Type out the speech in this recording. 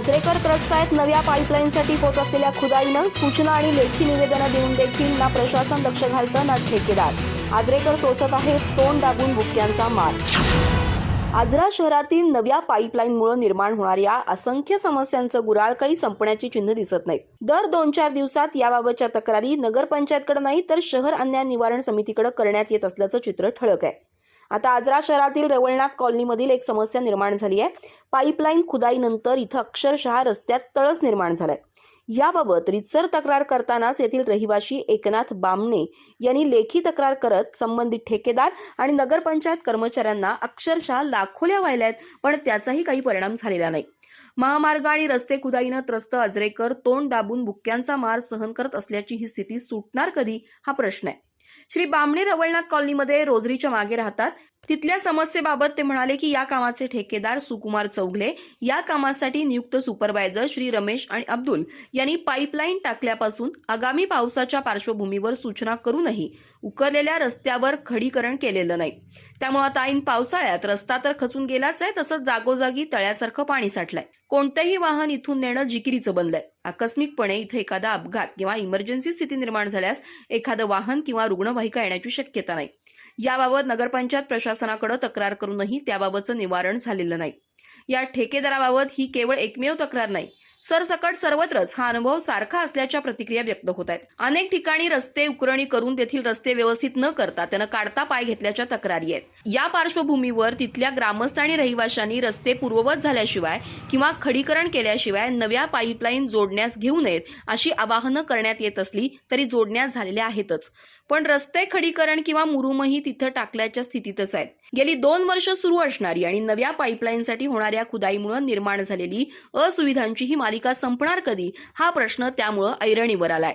आजरेकर त्रस्त नव्या पाईपलाईनसाठी होत असलेल्या खुदाईनं सूचना आणि लेखी निवेदनं देऊन देखील ना प्रशासन लक्ष घालतं ना ठेकेदार. आजरेकर सोसत आहे तोंड दाबून बुक्क्यांचा मार. आजरा शहरातील नव्या पाईपलाईनमुळे निर्माण होणाऱ्या असंख्य समस्यांचं गुराळ काही संपण्याची चिन्ह दिसत नाहीत. दर दोन चार दिवसात याबाबतच्या तक्रारी नगरपंचायतकडे नाही तर शहर अन्याय निवारण समितीकडे करण्यात येत असल्याचं चित्र ठळक आहे. आता आजरा शहरातील रवळनाथ कॉलनीमधील एक समस्या निर्माण झाली आहे. पाईपलाईन खुदाईनंतर इथं अक्षरशः रस्त्यात तळस निर्माण झालाय. याबाबत रितसर तक्रार करतानाच येथील रहिवाशी एकनाथ बामणे यांनी लेखी तक्रार करत संबंधित ठेकेदार आणि नगरपंचायत कर्मचाऱ्यांना अक्षरशः लाखोल्या व्हायल्यात पण त्याचाही काही परिणाम झालेला नाही. महामार्ग आणि रस्ते खुदाईनं त्रस्त अजरेकर तोंड दाबून बुक्क्यांचा मार सहन करत असल्याची ही स्थिती सुटणार कधी? हा प्रश्न आहे. श्री बामणे रवळनाथ कॉलनीमध्ये रोजरीच्या मागे राहतात. तिथल्या समस्येबाबत ते म्हणाले की या कामाचे ठेकेदार सुकुमार चौगले या कामासाठी नियुक्त सुपरवायझर श्री रमेश आणि अब्दुल यांनी पाईपलाईन टाकल्यापासून आगामी पावसाच्या पार्श्वभूमीवर सूचना करूनही उकरलेल्या रस्त्यावर खडीकरण केलेलं नाही. त्यामुळे आता ऐन पावसाळ्यात रस्ता तर खचून गेलाच आहे तसंच जागोजागी तळ्यासारखं पाणी साठलंय. कोणतंही वाहन इथून नेणं जिकिरीचं बनलंय. आकस्मिकपणे इथं एखादा अपघात किंवा इमर्जन्सी स्थिती निर्माण झाल्यास एखादं वाहन किंवा रुग्णवाहिका येण्याची शक्यता नाही. याबाबत नगरपंचायत प्रशासनाकडे तक्रार करूनही त्याबाबतचं निवारण झालेलं नाही. या ठेकेदाराबाबत ही केवळ एकमेव तक्रार नाही सरसकट सर्वत्रच हा अनुभव सारखा असल्याच्या प्रतिक्रिया व्यक्त होत आहेत. अनेक ठिकाणी रस्ते उकरणी करून तेथील रस्ते व्यवस्थित न करता त्यानं काढता पाय घेतल्याच्या तक्रारी आहेत. या पार्श्वभूमीवर तिथल्या ग्रामस्थ आणि रहिवाशांनी रस्ते पूर्ववत झाल्याशिवाय किंवा खडीकरण केल्याशिवाय नव्या पाईपलाईन जोडण्यास घेऊ नयेत अशी आवाहनं करण्यात येत असली तरी जोडण्यास झालेल्या आहेतच. पण रस्ते खडीकरण किंवा मुरुमही तिथं टाकल्याच्या स्थितीतच आहेत. गेली दोन वर्ष सुरू असणारी आणि नव्या पाईपलाईनसाठी होणाऱ्या खुदाईमुळे निर्माण झालेली असुविधांची ही मालिका संपणार कधी? हा प्रश्न त्यामुळं ऐरणीवर आलाय.